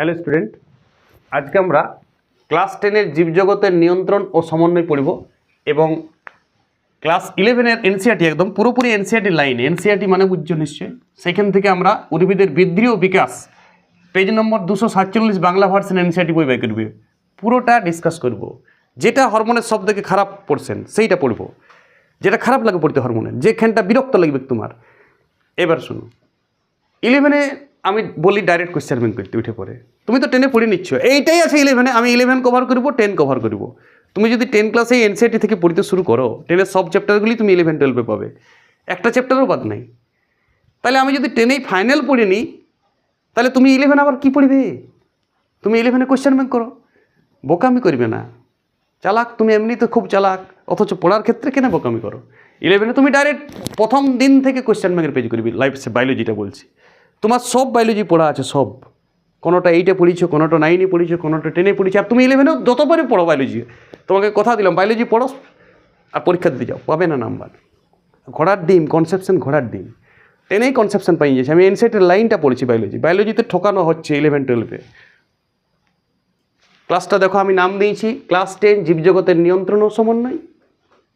Hello student, আজকে আমরা class টেনের জীবজগতের নিয়ন্ত্রণ ও সমন্বয় পড়ব এবং ক্লাস ইলেভেনের এনসিআরটি একদম পুরোপুরি এনসিআরটি লাইন এনসিআরটি মানে বুঝছ নিশ্চয়ই, সেখান থেকে আমরা উদ্ভিদের বৃদ্ধি ও বিকাশ, পেজ নম্বর দুশো সাতচল্লিশ বাংলা ভার্সন এনসিআরটি বই বাই করবে, পুরোটা ডিসকাস করব। যেটা হরমোনের সব থেকে খারাপ পড়ছেন সেইটা পড়ব। যেটা খারাপ লাগে পড়তে হরমোনের যেখানটা বিরক্ত লাগবে তোমার। এবার শুনো, ইলেভেনে আমি বলি ডাইরেক্ট কোয়েশ্চেন ব্যাংক করতে, উঠে পড়ে। তুমি তো টেনে পড়ে নিচ্ছ। এইটাই আছে ইলেভেনে আমি ইলেভেন কভার করব টেন কভার করব। তুমি যদি টেন ক্লাসে এনসিআরটি থেকে পড়তে শুরু করো টেনের সব চ্যাপ্টারগুলি তুমি ইলেভেন টুয়েলভে পাবে। একটা চ্যাপ্টারও বাদ নাই। তাহলে আমি যদি টেনেই ফাইনাল পড়ে নিই, তাহলে তুমি ইলেভেন আবার কি পড়বে? তুমি ইলেভেনে কোয়েশ্চেন ব্যাংক করো। বোকামি করবে না। চালাক, তুমি এমনি তো খুব চালাক। অথচ পড়ার ক্ষেত্রে কেন বোকামি করো? ইলেভেনে তুমি ডাইরেক্ট প্রথম দিন থেকে কোয়েশ্চেন ব্যাংকের পেজ করবি লাইফ বায়োলজিটা বলছি। তোমার সব বায়োলজি পড়া আছে, সব। কোনোটা এইটে পড়িছো কোনোটা নাইনে পড়িছো কোনোটা টেনে পড়িছো আর তুমি ইলেভেনেও যতবারই পড়ো বায়োলজি তোমাকে কথা দিলাম বায়োলজি পড়ো আর পরীক্ষা দিতে যাও, পাবে না নাম্বার ঘোড়ার ডিম কনসেপশন ঘোড়ার ডিম। টেনেই কনসেপশন পাই গেছি, আমি এনসেটের লাইনটা পড়েছি বায়োলজি বায়োলজিতে ঠকানো হচ্ছে ইলেভেন টুয়েলভে ক্লাসটা দেখো, আমি নাম দিয়েছি ক্লাস টেন জীবজগতের নিয়ন্ত্রণ ও সমন্বয়।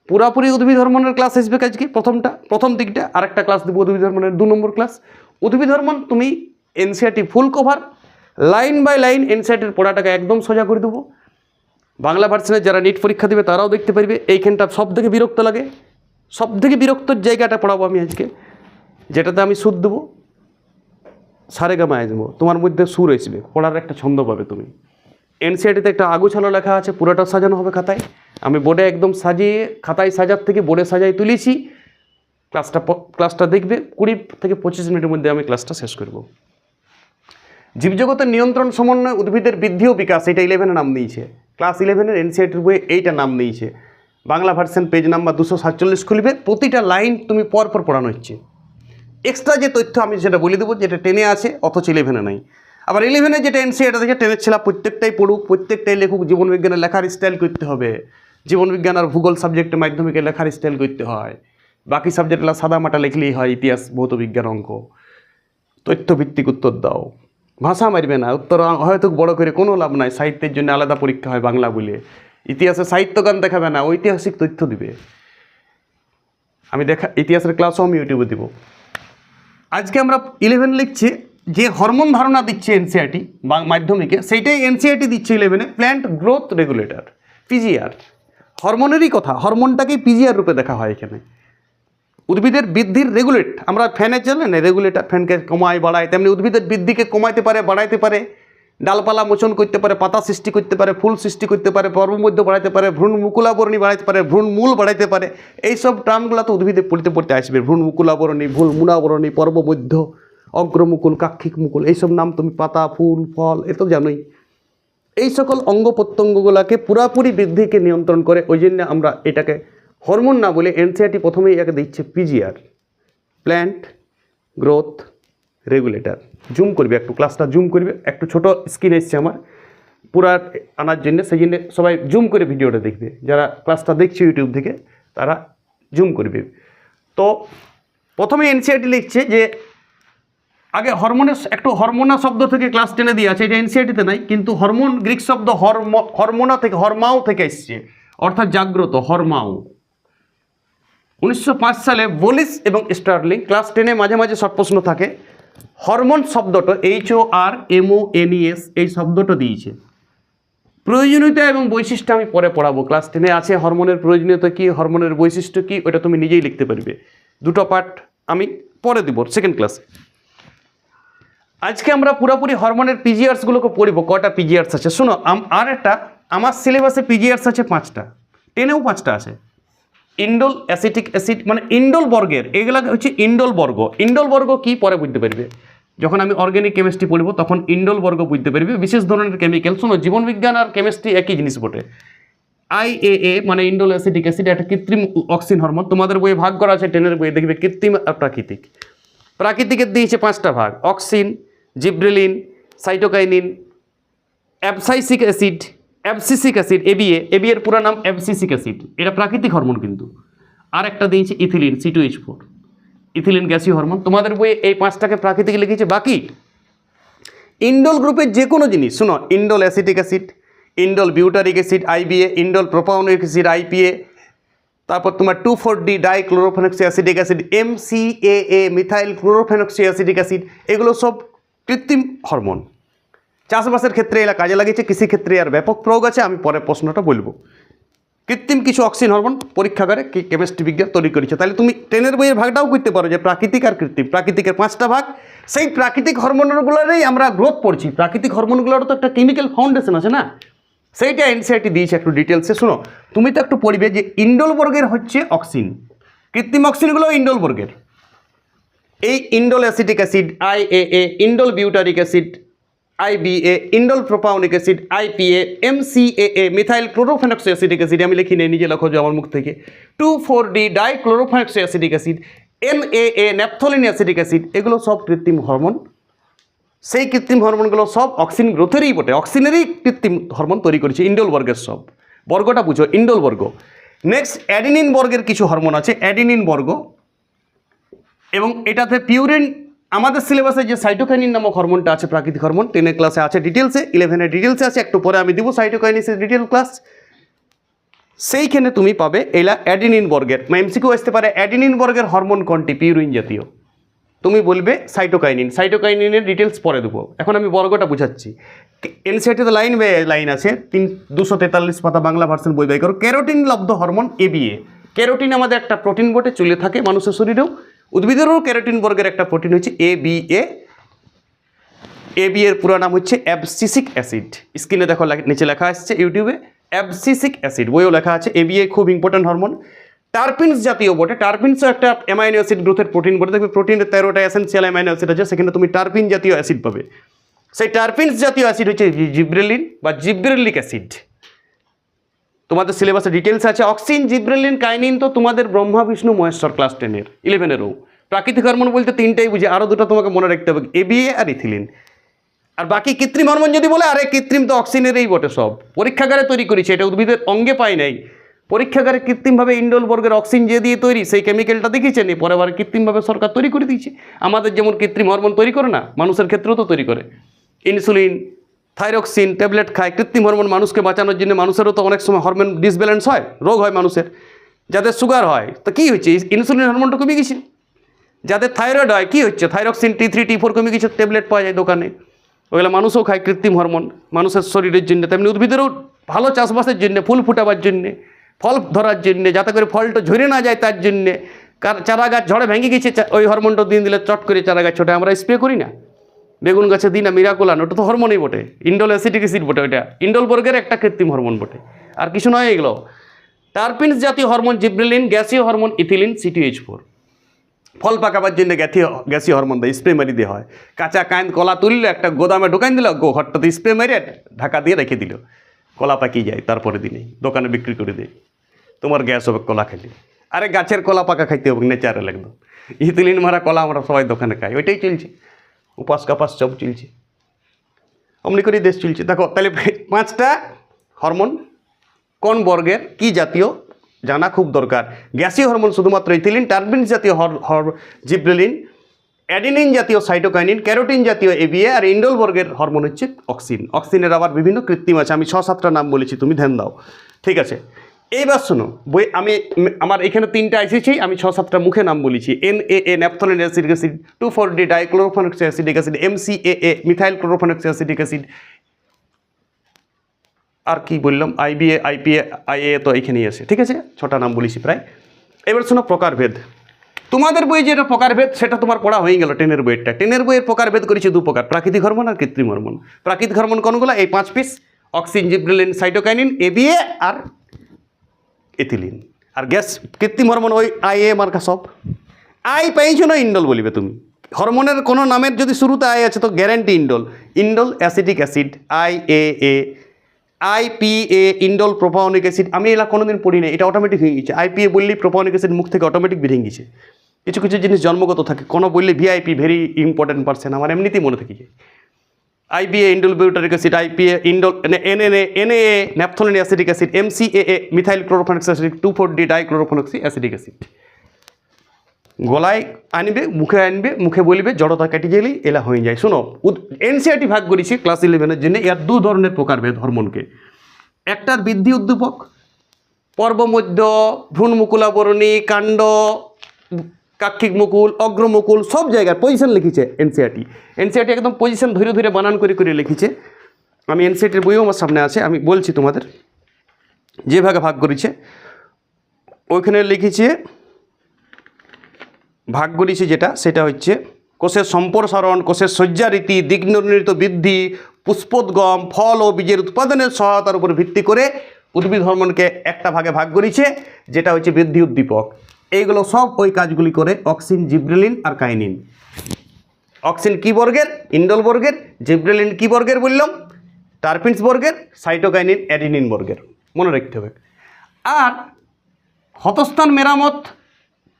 পুরাপুরি উদ্ভিদ হরমোনের ক্লাস আসবে আজকে প্রথমটা, প্রথম দিকটা, আরেকটা ক্লাস দেবো উদ্ভিদ হরমোনের, দু নম্বর ক্লাস উদ্ভিদ হরমোন, তুমি NCERT full cover line by line এনসিআরটির পড়াটাকে একদম সোজা করে দেবো। বাংলা ভার্সনের যারা নিট পরীক্ষা দেবে, তারাও দেখতে পারবে, এইখানটা সব থেকে বিরক্ত লাগে। সব থেকে বিরক্তর জায়গাটা পড়াবো আমি আজকে, যেটাতে আমি সুদ দেবো, সারে গামা আসব তোমার মধ্যে সুর আসবে পড়ার একটা ছন্দ পাবে তুমি। এনসিআরটিতে একটা আগুছালো লেখা আছে, পুরোটা সাজানো হবে খাতায়। আমি বোর্ডে একদম সাজিয়ে, খাতায় সাজার থেকে বোর্ডে সাজাই তুলেছি ক্লাসটা ক্লাসটা দেখবে কুড়ি থেকে পঁচিশ মিনিটের মধ্যে আমি ক্লাসটা শেষ করব। জীবজগতের নিয়ন্ত্রণ সমন্বয় উদ্ভিদের বৃদ্ধি ও বিকাশ, এটা ইলেভেনে নাম দিয়েছে। ক্লাস ইলেভেনের এনসিআরটির বইয়ে এইটা নাম দিয়েছে। বাংলা ভার্সন পেজ নাম্বার দুশো সাতচল্লিশ খুলবে, প্রতিটা লাইন তুমি পরপর পড়ানো হচ্ছে। এক্সট্রা যে তথ্য আমি সেটা বলে দেবো, যেটা টেনে আছে, অথচ ইলেভেনে নাই। আবার ইলেভেনে যেটা এনসিআরটা থেকে টেনের ছেলা প্রত্যেকটাই পড়ুক, প্রত্যেকটাই লেখুক জীবনবিজ্ঞানের লেখার স্টাইল করতে হবে। জীবনবিজ্ঞান আর ভূগোল সাবজেক্টের মাধ্যমিকে লেখার স্টাইল করতে হয়। বাকি সাবজেক্টগুলো সাদা মাটা লিখলেই হয়, ইতিহাস, ভৌত বিজ্ঞান অঙ্ক। তথ্যভিত্তিক উত্তর দাও। ভাষা মারবে না, উত্তর হয়তো বড় করে কোনো লাভ নাই, সাহিত্যের জন্য আলাদা পরীক্ষা হয় বাংলা বলে। ইতিহাসে সাহিত্যগান দেখাবে না, ঐতিহাসিক তথ্য দিবে। আমি দেখা, ইতিহাসের ক্লাসও আমি ইউটিউবে দিব। আজকে আমরা ইলেভেন লিখছি, যে হরমোন ধারণা দিচ্ছে এনসিআরটি বা মাধ্যমিকে, সেইটাই এনসিআরটি দিচ্ছে ইলেভেনে প্ল্যান্ট গ্রোথ রেগুলেটর পিজিআর হরমোনেরই কথা হরমোনটাকেই পিজিআর রূপে দেখা হয় এখানে। উদ্ভিদের বৃদ্ধির রেগুলেট আমরা ফ্যানের চলে না রেগুলেটর ফ্যানকে কমায়, বাড়ায়, তেমনি উদ্ভিদের বৃদ্ধিকে কমাইতে পারে, বাড়াইতে পারে, ডালপালা মোচন করতে পারে, পাতা সৃষ্টি করতে পারে, ফুল সৃষ্টি করতে পারে পর্বমধ্য বাড়াইতে পারে ভ্রূণ মুকুলাবরণী বাড়াইতে পারে ভ্রূণ মূল বাড়াইতে পারে, এইসব টার্মগুলো তো উদ্ভিদে পড়তে পড়তে আসবে ভ্রূণ মুকুলাবরণী ভ্রূণ মুনাবরণী পর্বমধ্য অগ্রমুকুল, কাক্ষিক মুকুল, এইসব নাম তুমি পাতা, ফুল, ফল, এ তো জানোই। এই সকল অঙ্গ প্রত্যঙ্গগুলোকে পুরাপুরি বৃদ্ধিকে নিয়ন্ত্রণ করে, ওই জন্য আমরা এটাকে হরমোন না বলে এনসিআরটি প্রথমেই একে দিচ্ছে PGR, plant growth regulator. Zoom করবে একটু, ক্লাসটা জুম করবে, একটু ছোট স্ক্রিন এসছে আমার, পুরা আনার জন্য, সেই জন্য সবাই জুম করে ভিডিওটা দেখবে। যারা ক্লাসটা দেখছে ইউটিউব থেকে, তারা জুম করবে। তো প্রথমে এনসিআরটি লিখছে যে, আগে হরমোনের, একটু হরমোনা শব্দ থেকে ক্লাস টেনে দিয়ে আছে, এটা এনসিআরটিতে নাই, কিন্তু হরমোন, গ্রিক শব্দ হরম, হরমোনা থেকে, হরমাও থেকে এসছে। অর্থাৎ জাগ্রত, হরমাও। উনিশশো পাঁচ সালে বলিস এবং স্টার্লিং ক্লাস টেনে মাঝে মাঝে শর্ট প্রশ্ন থাকে। হরমোন শব্দটা এইচ ও আর এমও এনইএস এই শব্দটা দিয়েছে। প্রয়োজনীয়তা এবং বৈশিষ্ট্য আমি পরে পড়াবো। ক্লাস টেনে আছে হরমোনের প্রয়োজনীয়তা কী, হরমোনের বৈশিষ্ট্য কী, ওটা তুমি নিজেই লিখতে পারবে। দুটো পার্ট আমি পরে দিব সেকেন্ড ক্লাসে আজকে আমরা পুরোপুরি হরমোনের পিজিআরসগুলোকে পড়িব, কটা পিজিআরস আছে। শোনো আর একটা, আমার সিলেবাসে পিজিআরস আছে পাঁচটা, টেনেও পাঁচটা আছে। ইন্ডোল অ্যাসিটিক অ্যাসিড মানে ইন্ডোল বর্গের, এগুলো হচ্ছে ইন্ডোল বর্গ। ইন্ডোল বর্গ কি পরে বুঝতে পারবে? যখন আমি অর্গ্যানিক কেমিস্ট্রি পড়ব, তখন ইন্ডোল বর্গ বুঝতে পারবে। বিশেষ ধরনের কেমিক্যাল শোনো, জীবনবিজ্ঞান আর কেমিস্ট্রি একই জিনিস বটে। আইএএ মানে ইন্ডোল অ্যাসিটিক অ্যাসিড, একটা কৃত্রিম অক্সিন হরমোন তোমাদের বইয়ে ভাগ করা আছে, টেনের বইয়ে দেখবে, কৃত্রিম আর প্রাকৃতিক। প্রাকৃতিকের দিয়েছে পাঁচটা ভাগ auxin gibberellin cytokinin abscisic acid abscisic acid ABA AB এর পুরো নাম অ্যাবসিসিক অ্যাসিড এটা প্রাকৃতিক হরমোন কিন্তু। আর একটা দিয়েছে ethylene C two H four ethylene গ্যাসীয় হরমোন। তোমাদের বইয়ে এই পাঁচটাকে প্রাকৃতিক লিখেছে। বাকি? ইন্ডোল গ্রুপের যে কোনো জিনিস, শুনো, indole acetic acid, indole butyric acid IBA indole propionic acid IPA তারপর তোমার two four D di chlorophenoxy acidic acid, M C A A methyl chlorophenoxy acidic acid, এগুলো সব কৃত্রিম হরমোন। চাষবাসের ক্ষেত্রে এরা কাজে লাগিয়েছে, কৃষিক্ষেত্রে আর ব্যাপক প্রয়োগ আছে, আমি পরে প্রশ্নটা বলব। কৃত্রিম কিছু অক্সিজেন হরমোন পরীক্ষাগারে কি কেমিস্ট্রি বিজ্ঞান তৈরি করেছে। তাহলে তুমি ট্রেনের বইয়ের ভাগটাও করতে পারো যে প্রাকৃতিক আর কৃত্রিম। প্রাকৃতিকের পাঁচটা ভাগ, সেই প্রাকৃতিক হরমোনগুলোরই আমরা গ্রোথ পড়ছি। প্রাকৃতিক হরমোনগুলোরও তো একটা কেমিক্যাল ফাউন্ডেশন আছে না? সেইটা এনসিআইটি দিয়েছে, একটু ডিটেলসে শোনো। তুমি তো একটু পড়বে যে ইন্ডোল বর্গের হচ্ছে অক্সিন কৃত্রিম অক্সিনগুলো ইন্ডোল বর্গের এই indole acetic acid IAA indole butyric acid IBA indole propionic acid IPA MCAA methyl chlorophenoxy acidic acid আমি লিখি নিয়ে নিজে লেখো যে আমার মুখ থেকে। Two four D di chlorophenoxy acidic acid NAA naphthalene acidic acid এগুলো সব কৃত্রিম হরমোন। সেই কৃত্রিম হরমোনগুলো সব অক্সিন গ্রোথেরই বটে অক্সিনেরই কৃত্রিম হরমোন তৈরি করেছে ইন্ডোল বর্গের সব। বর্গটা বুঝো, ইন্ডোল বর্গ। নেক্সট অ্যাডিনিন বর্গের কিছু হরমোন আছে অ্যাডিনিন বর্গ। এবং এটাতে পিউরিন আমাদের সিলেবাসে যে সাইটোকাইনিন নামক হরমোনটা আছে, প্রাকৃতিক হরমোন টেনের ক্লাসে আছে ডিটেলসে ইলেভেনের ডিটেলসে আছে, একটু পরে আমি দিব সাইটোকাইনিসের ডিটেল ক্লাস সেইখানে তুমি পাবে এলা অ্যাডিনিন বর্গের এমসিকিউ আসতে পারে অ্যাডিনিন বর্গের হরমোন কোনটি পিউরিন জাতীয়। তুমি বলবে সাইটোকাইনিন সাইটোকাইনিনের ডিটেলস পরে দেবো। এখন আমি বর্গটা বুঝাচ্ছি। এনসিআরটিতে লাইন বে লাইন আছে, তিন, দুশো তেতাল্লিশ পাতা বাংলা ভার্সন বই বাই করো। ক্যারোটিন লব্ধ হরমোন এবিএ ক্যারোটিন আমাদের একটা প্রোটিন বটে, চলে থাকে মানুষের শরীরেও। উদ্ভিদেরও ক্যারোটিন বর্গের একটা প্রোটিন হচ্ছে এ বি এ এ বি এর পুরো নাম হচ্ছে অ্যাবসিসিক অ্যাসিড। স্ক্রিনে দেখো নিচে লেখা আসছে ইউটিউবে, অ্যাবসিসিক অ্যাসিড। বইও লেখা আছে এ বি এ খুব ইম্পর্টেন্ট হরমোন টার্পিনস জাতীয় বটে। টার্পিনসও একটা অ্যামাইনো অ্যাসিড গ্রোথের প্রোটিন বটে। দেখবে প্রোটিনের তেরোটা এসেন্সিয়াল অ্যামাইনো অ্যাসিড আছে, সেখানে তুমি টার্পিন জাতীয় অ্যাসিড পাবে। সেই টার্পিনস জাতীয় অ্যাসিড হচ্ছে জিব্রেলিন বা জিব্রেলিক অ্যাসিড। তোমাদের সিলেবাসে ডিটেলস আছে। অক্সিন, জিব্রেলিন, কাইনিন তো তোমাদের ব্রহ্মা, বিষ্ণু, মহেশ্বর ক্লাস টেনের ইলেভেনেরও প্রাকৃতিক হরমোন বলতে তিনটাই বুঝি। আরও দুটো তোমাকে মনে রাখতে হবে। এবিএ আর ইথিলিন আর বাকি কৃত্রিম হরমোন যদি বলে, আরে কৃত্রিম তো অক্সিনেরই বটে সব। পরীক্ষাগারে তৈরি করেছে, এটা উদ্ভিদের অঙ্গে পাই নাই। পরীক্ষাগারে কৃত্রিমভাবে ইন্ডোল বর্গের অক্সিন যে দিয়ে তৈরি, সেই কেমিক্যালটা দেখিয়েছেন পরে আবার কৃত্রিমভাবে সরকার তৈরি করে দিয়েছে। আমাদের যেমন কৃত্রিম হরমোন তৈরি করে না, মানুষের ক্ষেত্রেও তো তৈরি করে। ইনসুলিন থাইরক্সিন, ট্যাবলেট খায়, কৃত্রিম হরমোন মানুষকে বাঁচানোর জন্য মানুষেরও তো অনেক সময় হরমোন ডিসব্যালেন্স হয়, রোগ হয় মানুষের। যাদের সুগার হয়, তো কী হচ্ছে? ইনসুলিন হরমোনটা কমে গেছে। যাদের থাইরয়েড হয়, কী হচ্ছে? Thyroxine T three T four কমে গেছে ট্যাবলেট পাওয়া যায় দোকানে। ওগুলো মানুষও খায় কৃত্রিম হরমোন, মানুষের শরীরের জন্য। তেমনি উদ্ভিদেরও ভালো চাষবাসের জন্য, ফুল ফুটাবার জন্যে, ফল ধরার জন্যে, যাতে করে ফলটা ঝরে না যায় তার জন্যে। কার চারা গাছ ঝড়ে ভেঙে গেছে ওই হরমোনটা দিন দিলে চট করে চারা গাছ ছোটে আমরা স্প্রে করি না। বেগুন গাছে দিই না মিরাকুলান ওটা তো হরমোনই বটে। ইন্ডোল অ্যাসিটিক অ্যাসিড বটে ওইটা। ইন্ডোল বর্গের একটা কৃত্রিম হরমোন বটে। আর কিছু নয় এগুলো। টার্পিনস জাতীয় হরমোন জিব্রেলিন, গ্যাসীয় হরমোন ইথিলিন সিটিএইচ ফোর ফল পাকাবার জন্য গ্যাথীয়, গ্যাসীয় হরমোন দেয় স্প্রে মারি দিয়ে হয়। কাঁচা কাঁদ কলা তুললে একটা গোদামে ঢোকাই দিল গো ঘরটাতে স্প্রে মেরে ঢাকা দিয়ে রেখে দিল। কলা পাকিয়ে যায় তারপরে দিনে, দোকানে বিক্রি করে দেয়। তোমার গ্যাস হবে কলা খেলে। আরে গাছের কলা পাকা খাইতে হবে নেচারেল একদম ইথিলিন মারা কলা আমরা সবাই দোকানে খাই, ওইটাই চলছে। উপাস কাপাস সব চলছে। অমনি করেই দেশ চলছে। দেখো, তাহলে পাঁচটা হরমোন, কোন বর্গের, কি জাতীয়, জানা খুব দরকার। গ্যাসীয় হরমোন শুধুমাত্র ইথিলিন, টার্বিন জাতীয় হর হর, জিব্রেলিন, অ্যাডিনিন জাতীয় সাইটোকাইনিন, ক্যারোটিন জাতীয় এবিএ আর ইন্ডোল বর্গের হরমোন হচ্ছে অক্সিন। অক্সিনের আবার বিভিন্ন কৃত্রিম আছে। আমি ছ সাতটা নাম বলেছি, তুমি ধ্যান দাও। ঠিক আছে? এইবার শোনো, বই আমি আমার এখানে তিনটা এসেছি, আমি ছ সাতটা মুখে নাম বলেছি। N A A naphthalene acidic acid two four D dichlorophenoxy acidic acid M C A A methyl chlorophenoxy acidic acid আর কি বললাম? আইবিএ আইপিএ আইএ তো এখানেই আছে, ঠিক আছে? ছটা নাম বলেছি প্রায়। এবার শোনো, প্রকারভেদ। তোমাদের বই যেটা প্রকারভেদ, সেটা তোমার পড়া হয়ে গেল টেনের বইয়েরটা। টেনের বইয়ের প্রকারভেদ করেছি দু প্রকার, প্রাকৃতিক হরমোন আর কৃত্রিম হরমোন। প্রাকৃতিক হরমোন কোনগুলো? এই পাঁচ piece auxin gibberellin cytokinin ABA আর এথিলিন আর গ্যাস, কৃত্রিম হরমোন ওই আই এ মার্কা সব। আই পাইছো না ইন্ডোল বলিবে তুমি? হরমোনের কোনো নামের যদি শুরুতে আই আছে তো guarantee indole. Indole acidic acid I A A I P IPA indole propionic acid আমি এলা কোনোদিন পড়ি না এটা অটোমেটিক হয়ে গেছে। আইপিএ বললেই প্রোপাওনিক অ্যাসিড মুখ থেকে অটোমেটিক বেরিয়ে গেছে। কিছু কিছু জিনিস জন্মগত থাকে। কোনো বললে ভিআইপি ভেরি ইম্পর্টেন্ট পার্সন আমার এমনিতেই মনে থেকে যায় IBA indole butyric acid IPA indole NNA NAA naphthalene acidic acid MCAA methyl chlorophenoxy acid two four D dichlorophenoxy acidic acid গলায় আনবে, মুখে আনবে, মুখে বলবে, জড়তা কেটে গেলেই এলা হয়ে যায়। শোনো এনসিআরটি ভাগ করেছি ক্লাস ইলেভেনের জন্য, এর দু ধরনের প্রকারভেদ হরমোনকে। একটার বৃদ্ধি উদ্দীপক পর্ব মধ্য ভ্রূণ মুকুলাবরণী কাণ্ড কাক্ষিক মুকুল অগ্রমুকুল সব জায়গায় পজিশন লিখেছে এনসিআরটি এনসিআরটি একদম পজিশন ধরে ধরে বানান করে করে লিখেছে। আমি এনসিআরটির বইও আমার সামনে আছে, আমি বলছি তোমাদের, যে ভাগে ভাগ করেছে, ওইখানে লিখেছে, ভাগ করেছে যেটা, সেটা হচ্ছে, কোষের সম্প্রসারণ, কোষের শয্যারীতি দিক নির্ণীত বৃদ্ধি, পুষ্পোদ্গম, ফল ও বীজের উৎপাদনের সহায়তার উপর ভিত্তি করে উদ্ভিদ হরমোনকে একটা ভাগে ভাগ করেছে, যেটা হচ্ছে বৃদ্ধি উদ্দীপক। এইগুলো সব ওই কাজগুলি করে অক্সিন, জিব্রেলিন আর কাইনিন। অক্সিন কি বর্গের? ইন্ডল বর্গের, জিব্রেলিন কি বর্গের বললাম? টার্পিন্স বর্গের, সাইটোকাইনিন, অ্যাডিনিন বর্গের। মনে রাখতে হবে। আর হতস্থান মেরামত,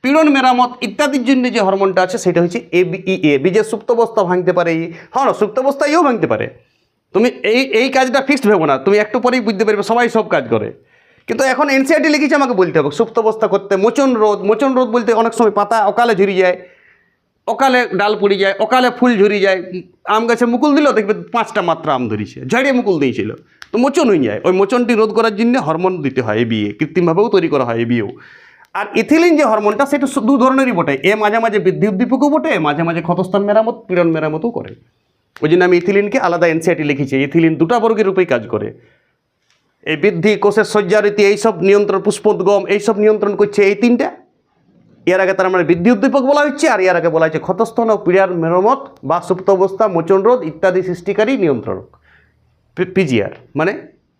পীড়ন মেরামত ইত্যাদির জন্য যে হরমোনটা আছে, সেটা হচ্ছে এ বি এ বীজের সুপ্তাবস্থা ভাঙতে পারে। হ্যাঁ সুপ্তাবস্থা এও ভাঙতে পারে। তুমি এই এই কাজটা ফিক্সড ভেবো না। তুমি একটু পরেই বুঝতে পারবে, সবাই সব কাজ করে। কিন্তু এখন এনসিআরটি লিখেছে আমাকে বলতে হবে সুপ্তাবস্থা করতে, মোচন রোদ মোচন রোদ বলতে অনেক সময় পাতা অকালে ঝুরি যায়, অকালে ডাল পড়ে যায়, অকালে ফুল ঝুরি যায়, আম গাছে মুকুল দিল দেখবে পাঁচটা মাত্রা আম ধরিছে, ঝাড়িয়ে মুকুল দিয়েছিল। তো মোচন হয়ে যায়, ওই মোচনটি রোধ করার জন্য হরমোন দিতে হয় বিয়ে কৃত্রিমভাবেও তৈরি করা হয় বিয়েও আর ইথিলিন যে হরমোনটা সেটা দু ধরনেরই বটে এ মাঝে মাঝে বৃদ্ধি উদ্দীপকও বটে মাঝে মাঝে ক্ষতস্থান মেরামত, পীড়ন মেরামতও করে। ওই জন্য আমি ইথিলিনকে আলাদা এনসিআরটি লিখেছি ইথিলিন দুটা বর্গের রূপেই কাজ করে। এই বৃদ্ধি কোষের শয্যারীতি এইসব নিয়ন্ত্রণ, পুষ্পোদ্গম, এইসব নিয়ন্ত্রণ করছে এই তিনটা। এর আগে তার মানে বৃদ্ধি উদ্দীপক বলা হচ্ছে, আর এর আগে বলা হচ্ছে ক্ষতস্থান ও পীড়ার মেরামত বা সুপ্ত অবস্থা, মোচন রোধ ইত্যাদি সৃষ্টিকারী নিয়ন্ত্রণক। পিজিআর মানে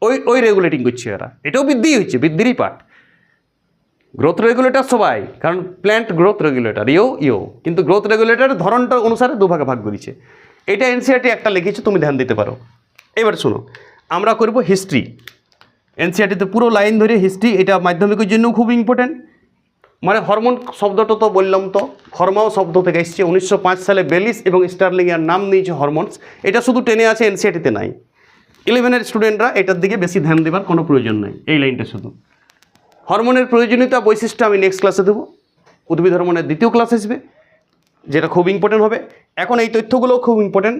ওই ওই রেগুলেটিং করছে এরা। এটাও বৃদ্ধি হচ্ছে, বৃদ্ধিরই পার্ট গ্রোথ রেগুলেটর সবাই, কারণ প্ল্যান্ট গ্রোথ রেগুলেটর ইও ইও। কিন্তু গ্রোথ রেগুলেটরের ধরনটা অনুসারে দুভাগে ভাগ করেছে। এটা এনসিআরটি একটা লিখেছে, তুমি ধ্যান দিতে পারো। এবার শোনো, আমরা করব হিস্ট্রি এনসিআরটিতে পুরো লাইন ধরে হিস্ট্রি এটা মাধ্যমিকের জন্যও খুব ইম্পর্টেন্ট মানে হরমোন শব্দটা তো বললাম তো, হরমাও শব্দ থেকে এসছে। উনিশশো পাঁচ সালে বেলিস এবং স্টার্লিং এর নাম নিয়েছে হরমোনস। এটা শুধু টেনে আছে এনসিআরটিতে নাই। ইলেভেনের স্টুডেন্টরা এটার দিকে বেশি ধ্যান দেবার কোনো প্রয়োজন নেই, এই লাইনটা শুধু। হরমোনের প্রয়োজনীয়তা বৈশিষ্ট্য আমি নেক্সট ক্লাসে দেবো। উদ্ভিদ হরমোনের দ্বিতীয় ক্লাস আসবে, যেটা খুব ইম্পর্টেন্ট হবে। এখন এই তথ্যগুলোও খুব ইম্পর্টেন্ট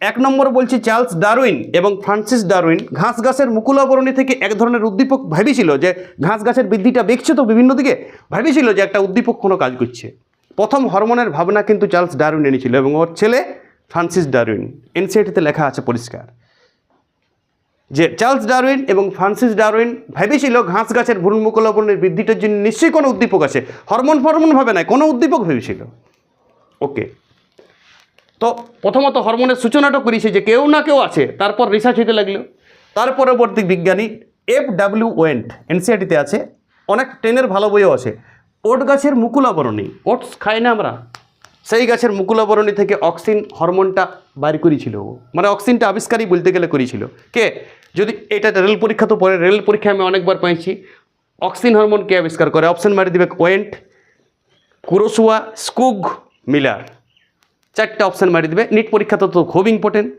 এক নম্বর বলছি চার্লস ডারউইন এবং ফ্রান্সিস ডারউইন। ঘাস গাছের মুকুলাবরণী থেকে এক ধরনের উদ্দীপক ভেবেছিল যে ঘাস গাছের বৃদ্ধিটা বেগছে তো বিভিন্ন দিকে, ভেবেছিল যে একটা উদ্দীপক কোনো কাজ করছে। প্রথম হরমোনের ভাবনা কিন্তু চার্লস ডারউইন এনেছিল এবং ওর ছেলে ফ্রান্সিস ডারউইন। এনসিআইটিতে লেখা আছে পরিষ্কার। যে চার্লস ডারউইন এবং ফ্রান্সিস ডারউইন ভেবেছিল ঘাস গাছের ভ্রূণমুকুলাবরণের বৃদ্ধিটার জন্য নিশ্চয়ই কোনো উদ্দীপক আছে। হরমোন ফরমোন ভাবে না কোনো উদ্দীপক ভেবেছিল। ওকে। তো প্রথমত হরমোনের সূচনাটা করেছে যে কেউ না কেউ আছে, তারপর রিসার্চ হতে লাগল। তার পরবর্তী বিজ্ঞানী এফ ডাব্লিউ ওয়েন্ট এনসিআরটিতে আছে, অনেক ট্রেনের ভালো বইও আছে। ওট গাছের মুকুলাবরণী, ওটস খাই না আমরা। সেই গাছের মুকুলাবরণী থেকে অক্সিন হরমোনটা বাইর করেছিল ও। মানে অক্সিনটা আবিষ্কারই বলতে গেলে করেছিল। কে? যদি এটা রেল পরীক্ষা তো পরে, রেল পরীক্ষায় আমি অনেকবার পেয়েছি অক্সিন হরমোন কে আবিষ্কার করে? অপশন মারি দিবে ওয়েন্ট কুরোসুয়া স্কুগ মিলার চারটে অপশান মারি দেবে। নিট পরীক্ষা তো তো খুব ইম্পর্টেন্ট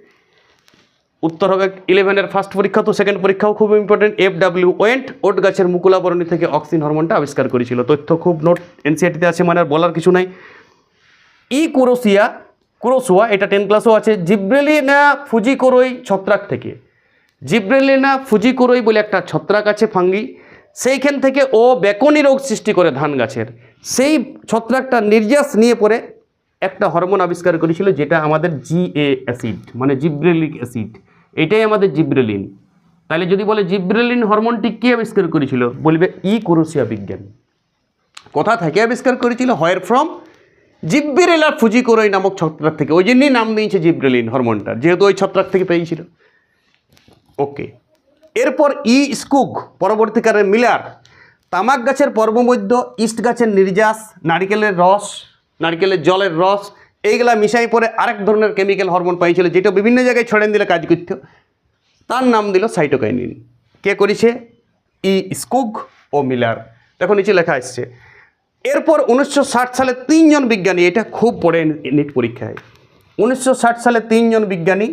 উত্তর হবে ইলেভেনের ফার্স্ট পরীক্ষা, তো সেকেন্ড পরীক্ষাও খুব important F W went oat গাছের মুকুলাবরণী থেকে অক্সিন হরমোনটা আবিষ্কার করেছিল। তথ্য খুব নোট এনসিআরটিতে আছে মানে আর বলার কিছু নাই। ই কুরোসিয়া, কুরোসুয়া, এটা টেন ক্লাসও আছে। জিব্রেলিনা ফুজিকোরই ছত্রাক থেকে। জিব্রেলিনা ফুজিকোরই বলে একটা ছত্রাক আছে, ফাঙ্গি। সেইখান থেকে ও বেকনি রোগ সৃষ্টি করে ধান গাছের সেই ছত্রাকটা নির্যাস নিয়ে পরে একটা হরমোন আবিষ্কার করেছিল যেটা আমাদের জিএ অ্যাসিড মানে জিব্রেলিক অ্যাসিড এটাই আমাদের জিব্রেলিন। তাহলে যদি বলে জিব্রেলিন হরমোনটি কে আবিষ্কার করেছিল? বলবে ই কুরুসিয়া বিজ্ঞানী। কোথা থেকে আবিষ্কার করেছিল হয়ার ফ্রম জিব্রেলা ফুজিকোরই নামক ছত্রাক থেকে। ওই জন্যই নাম দিয়েছে জিব্রেলিন হরমোনটা, যেহেতু ওই ছত্রাক থেকে পেয়েছিল। ওকে এরপর ই স্কুগ পরবর্তীকালে মিলার। তামাক গাছের পর্বমধ্য, ইস্ট গাছের নির্যাস, নারিকেলের রস নারকেলের জলের রস, এইগুলা মিশাই পরে আরেক ধরনের কেমিক্যাল হরমোন পাইছিল, যেটা বিভিন্ন জায়গায় ছড়েন দিলে কাজ করত। তার নাম দিল সাইটোকাইনিন কে করেছে? ই স্কুগ ও মিলার। দেখো নিচে লেখা আসছে। এরপর উনিশশো ষাট সালে তিনজন বিজ্ঞানী, এটা খুব পড়ে নিট পরীক্ষায়। উনিশশো ষাট সালে তিনজন বিজ্ঞানী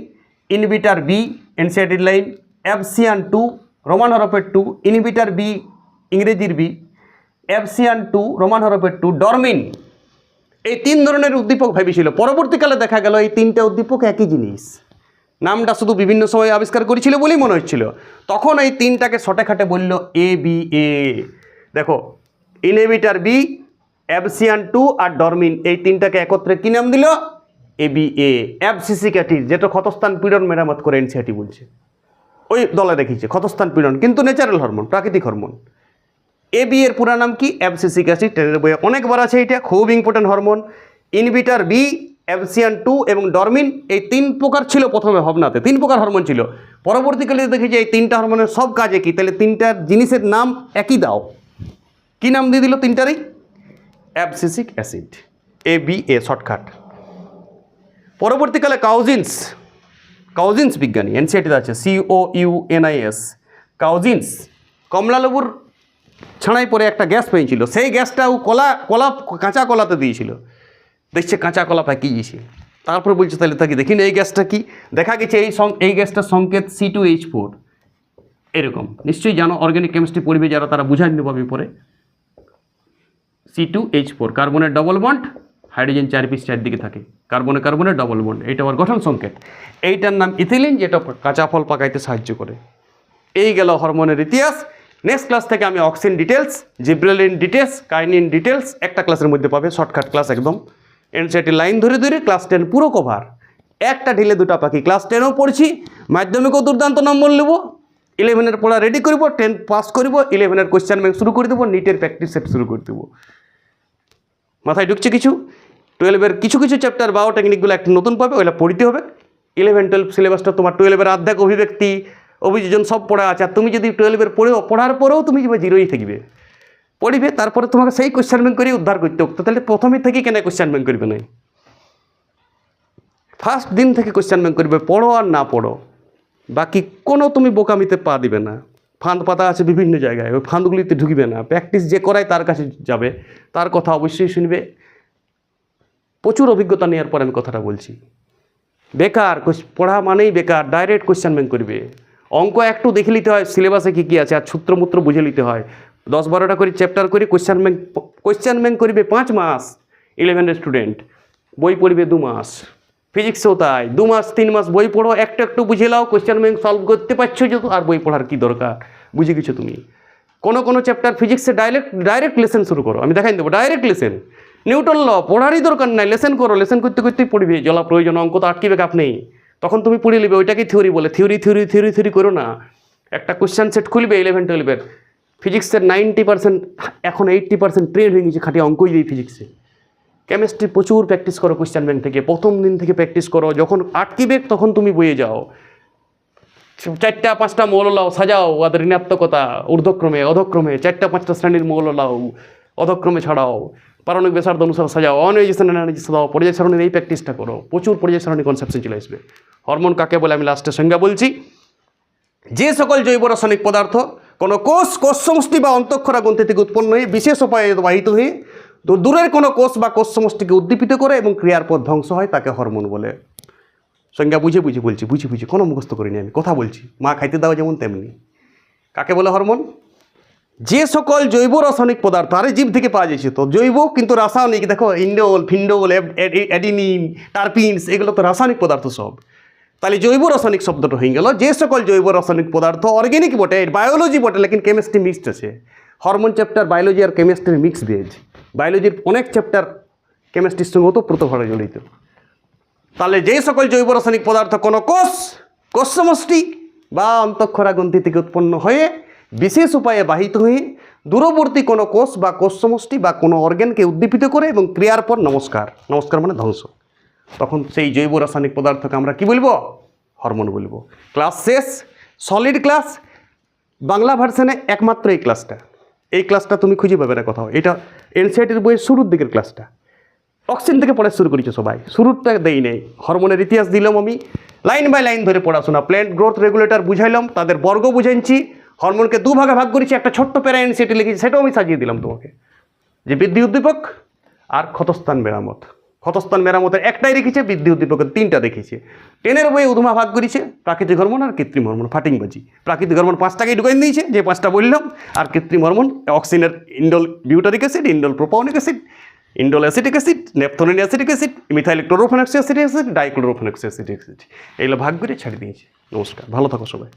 inhibitor B NCERT line abscisin two Roman হরফের টু ইনভিটার বি ইংরেজির বি অ্যাবসিয়ান টু রোমান হরফের টু ডরমিন এই তিন ধরনের উদ্দীপক ভেবেছিল। পরবর্তীকালে দেখা গেল এই তিনটা উদ্দীপক একই জিনিস। নামটা শুধু বিভিন্ন সময় আবিষ্কার করেছিল বলেই মনে হচ্ছিল। তখন এই তিনটাকে শটে খাটে বলল এ বি এ দেখো, ইনহিবিটার বি অ্যাবসিয়ান টু আর ডরমিন। এই তিনটাকে একত্রে কী নাম দিল? এ বি এ অ্যাবসিসি ক্যাটির যেটা ক্ষতস্থান পীড়ন মেরামত করে এনসিআরটি বলছে। ওই দলে দেখিয়েছে, ক্ষতস্থান পীড়ন, কিন্তু ন্যাচারাল হরমোন প্রাকৃতিক হরমোন এ বি এর পুরা নাম কি? Abscisic acid. ট্রেনের বইয়ে অনেকবার আছে এটা খুব important hormone inhibitor B abscisin two এবং ডরমিন এই তিন প্রকার ছিল প্রথমে ভাবনাতে। তিন প্রকার হরমোন ছিল। পরবর্তীকালে দেখি যে এই তিনটা হরমোনের সব কাজে কি, তাহলে তিনটার জিনিসের নাম একই দাও। কি নাম দিয়ে দিল তিনটারই? Abscisic acid A B A shortcut পরবর্তীকালে কাউজিন্স কাউজিন্স বিজ্ঞানী এনসিআইটিতে আছে। সিও ইউ এনআইএস কাউজিন্স কমলালেবুর ছাড়াই পরে একটা গ্যাস পেয়েছিল। সেই গ্যাসটাও কলা কলা, কাঁচা কলাতে দিয়েছিল। দেখছে কাঁচা কলা পাকিয়েছে তারপরে বলছে, তাহলে তাকে দেখিনি এই গ্যাসটা কি? দেখা গেছে এই এই গ্যাসটার সংকেত সি টু এইচ ফোর এরকম। নিশ্চয়ই জানো অর্গ্যানিক কেমিস্ট্রি পড়বে যারা, তারা বুঝাই দেবো আমি পরে। সি টু এইচ ফোর কার্বনের ডবল বন্ড হাইড্রোজেন চার পিস চারদিকে থাকে। কার্বনে কার্বনের ডবল বন্ড এটা আমার গঠন সংকেত। এইটার নাম ইথিলিন যেটা কাঁচা ফল পাকাইতে সাহায্য করে। এই গেল হরমোনের ইতিহাস। নেক্সট ক্লাস থেকে আমি auxin details gibberellin details kinin details একটা ক্লাসের মধ্যে পাবে শর্টকাট ক্লাস একদম। এনসিআরটি লাইন ধরে ধরে ক্লাস টেন পুরো কভার একটা ঢিলে দুটা পাখি। ক্লাস টেনও পড়ছি, মাধ্যমিকও দুর্দান্ত নম্বর নেব। ইলেভেনের পড়া রেডি করব টেন পাস করব ইলেভেনের কোয়েশ্চেন ব্যাংক শুরু করে দেবো নিটের প্র্যাকটিস সেট শুরু করে দেবো। মাথায় ঢুকছে কিছু? টুয়েলভের কিছু কিছু চ্যাপ্টার বাও টেকনিকগুলো একটা নতুন পাবে ওইটা পড়তে হবে। ইলেভেন টুয়েলভ সিলেবাসটা তোমার টুয়েলভের অর্ধেক অভিব্যক্তি। অভিযোজন সব পড়া আছে। আর তুমি যদি টুয়েলভের পড়েও, পড়ার পরেও তুমি জিরোই থাকবে। পড়িবে, তারপরে তোমাকে সেই কোয়েশ্চেন ব্যাংক করে উদ্ধার করতে হোক তাহলে প্রথমে থেকে কেন কোয়েশ্চেন ব্যাংক করবে না ফার্স্ট দিন থেকে কোয়েশ্চেন ব্যাংক করবে, পড়ো আর না পড়ো। বাকি কোনো তুমি বোকামিতে পা দিবে না। ফাঁদ পাতা আছে বিভিন্ন জায়গায়, ওই ফাঁদগুলিতে ঢুকবে না। প্র্যাকটিস যে করায় তার কাছে যাবে। তার কথা অবশ্যই শুনবে। প্রচুর অভিজ্ঞতা নেওয়ার পর আমি কথাটা বলছি। বেকার পড়া মানেই বেকার ডাইরেক্ট কোয়েশ্চেন ব্যাংক করবে। অঙ্ক একটু দেখে নিতে হয়, সিলেবাসে কী কী আছে, আর সূত্রমূত্র বুঝে নিতে হয়। দশ বারোটা করে চ্যাপ্টার করে কোয়েশ্চেন ব্যাংক কোয়েশ্চেন ব্যাংক করবে পাঁচ মাস ইলেভেনের স্টুডেন্ট বই পড়বে দু মাস। ফিজিক্সও তাই, দু মাস, তিন মাস বই পড়ো, একটু একটু বুঝে নাও কোয়েশ্চেন ব্যাংক সলভ করতে পারছ যে আর বই পড়ার কী দরকার, বুঝে গেছো তুমি। কোনো কোনো চ্যাপ্টার ফিজিক্সে ডাইরেক্ট ডাইরেক্ট লেসেন শুরু করো, আমি দেখাই দেবো ডাইরেক্ট লেসেন নিউটন ল পড়ারই দরকার নাই লেসেন করো লেসেন করতে করতেই পড়বে, জলা প্রয়োজন, অঙ্ক তো আটকিবে কাপ নেই। তখন তুমি পড়ে নেবে ওইটাকেই থিওরি বলে। থিওরি থিওরি থিওরি থিওরি করো না। একটা কোশ্চেন সেট খুলবে ইলেভেন টুয়েলভের ফিজিক্সের নাইনটি পার্সেন্ট এখন এইট্টি পার্সেন্ট ট্রেন হয়ে গেছে, খাটি অঙ্কই দিই ফিজিক্সে কেমিস্ট্রি প্রচুর প্র্যাকটিস করো কোশ্চেন ব্যাংক থেকে, প্রথম দিন থেকে প্র্যাকটিস করো। যখন আটকিবে, তখন তুমি বইয়ে যাও। চারটা, পাঁচটা মৌল লাও, সাজাও, ওদের ঋণাত্মকতা, ঊর্ধ্বক্রমে, অধক্রমে, চারটা, পাঁচটা শ্রেণির মৌল লাও, অধক্রমে ছাড়াও। পারণিক বেসার্ধ অনুসারে সাজাও। অনএজিশন এনার্জি সাজাও পর্যায় সারণীর এই প্র্যাকটিসটা করো। প্রচুর পর্যায় সারণী কনসেপশন চলে আসবে। হরমোন কাকে বলে আমি লাস্টের সংজ্ঞা বলছি। যে সকল জৈব রাসায়নিক পদার্থ কোনো কোষ কোষ সমষ্টি বা অন্তঃক্ষরা গ্রন্থি থেকে উৎপন্ন হয়ে বিশেষ উপায়ে বাহিত হয়ে দূরের কোনো কোষ বা কোষ সমষ্টিকে উদ্দীপিত করে এবং ক্রিয়ার পথ ধ্বংস হয় তাকে হরমোন বলে। সংজ্ঞা বুঝে বুঝে বলছি, বুঝে বুঝে কোনো মুখস্থ করিনি আমি। কথা বলছি। মা খাইতে দাও যেমন তেমনি। কাকে বলে হরমোন যে সকল জৈব রাসায়নিক পদার্থ, আরে জীব থেকে পাওয়া যাচ্ছে তো। জৈব কিন্তু রাসায়নিক, দেখো, ইন্ডোল, ফিন্ডোল অ্যাডিনিন, টার্পিনস, এগুলো তো রাসায়নিক পদার্থ সব। তাহলে জৈব রাসায়নিক শব্দটা হয়ে গেল। যে সকল জৈব রাসায়নিক পদার্থ অর্গ্যানিক বটে বায়োলজি বটে, লেকিন কেমিস্ট্রি মিক্সড আছে। হরমোন চ্যাপ্টার বায়োলজি আর কেমিস্ট্রির মিক্স ভেজ বায়োলজির অনেক চ্যাপ্টার কেমিস্ট্রির সঙ্গে ওতপ্রোতভাবে জড়িত। তাহলে যে সকল জৈব রাসায়নিক পদার্থ কোনো কোষ কোষ সমষ্টি বা অন্তঃক্ষরা গ্রন্থি থেকে উৎপন্ন হয়ে বিশেষ উপায়ে বাহিত হয়ে দূরবর্তী কোনো কোষ বা কোষ সমষ্টি বা কোনো অর্গ্যানকে উদ্দীপিত করে এবং ক্রিয়ার পর নমস্কার। নমস্কার মানে ধ্বংস। তখন সেই জৈব রাসায়নিক পদার্থকে আমরা কি বলব? হরমোন বলব। ক্লাস শেষ সলিড ক্লাস বাংলা ভার্সনে একমাত্র এই ক্লাসটা এই ক্লাসটা তুমি খুঁজে পাবে না কোথাও। এটা এনসিআইটির বইয়ের শুরুর দিকের ক্লাসটা অক্সিজেন থেকে পড়া শুরু করেছে সবাই। শুরুটা দেই নেই। হরমোনের ইতিহাস দিলাম আমি। লাইন বাই লাইন ধরে পড়াশোনা। প্ল্যান্ট গ্রোথ রেগুলেটর বুঝাইলাম। তাদের বর্গ বুঝাইছি। হরমোনকে দু ভাগে করেছি, একটা ছোট্ট প্যারা এনসিটি লিখেছি, সেটাও আমি সাজিয়ে দিলাম তোমাকে। যে বৃদ্ধি উদ্দীপক আর ক্ষতস্থান মেরামত। ক্ষতস্থান মেরামতের একটাই রেখেছে বৃদ্ধি উদ্দীপকের তিনটা দেখেছে টেনের বইয়ে উদুমা ভাগ করেছে, প্রাকৃতিক হরমোন আর কৃত্রিম হরমোন ফাটিংবাজি প্রাকৃতিক হরমোন পাঁচটাকেই ঢুকাই দিয়েছে, যে পাঁচটা বললাম, আর কৃত্রিম hormone, অক্সিনের indole butyric acid, indole propionic acid, indole acetic acid, naphthalene acetic acid, methyl chlorophenoxy acetic acid dichlorophenoxy acetic acid এগুলো ভাগ করে ছাড়িয়ে দিয়েছি। নমস্কার, ভালো থাকো সবাই।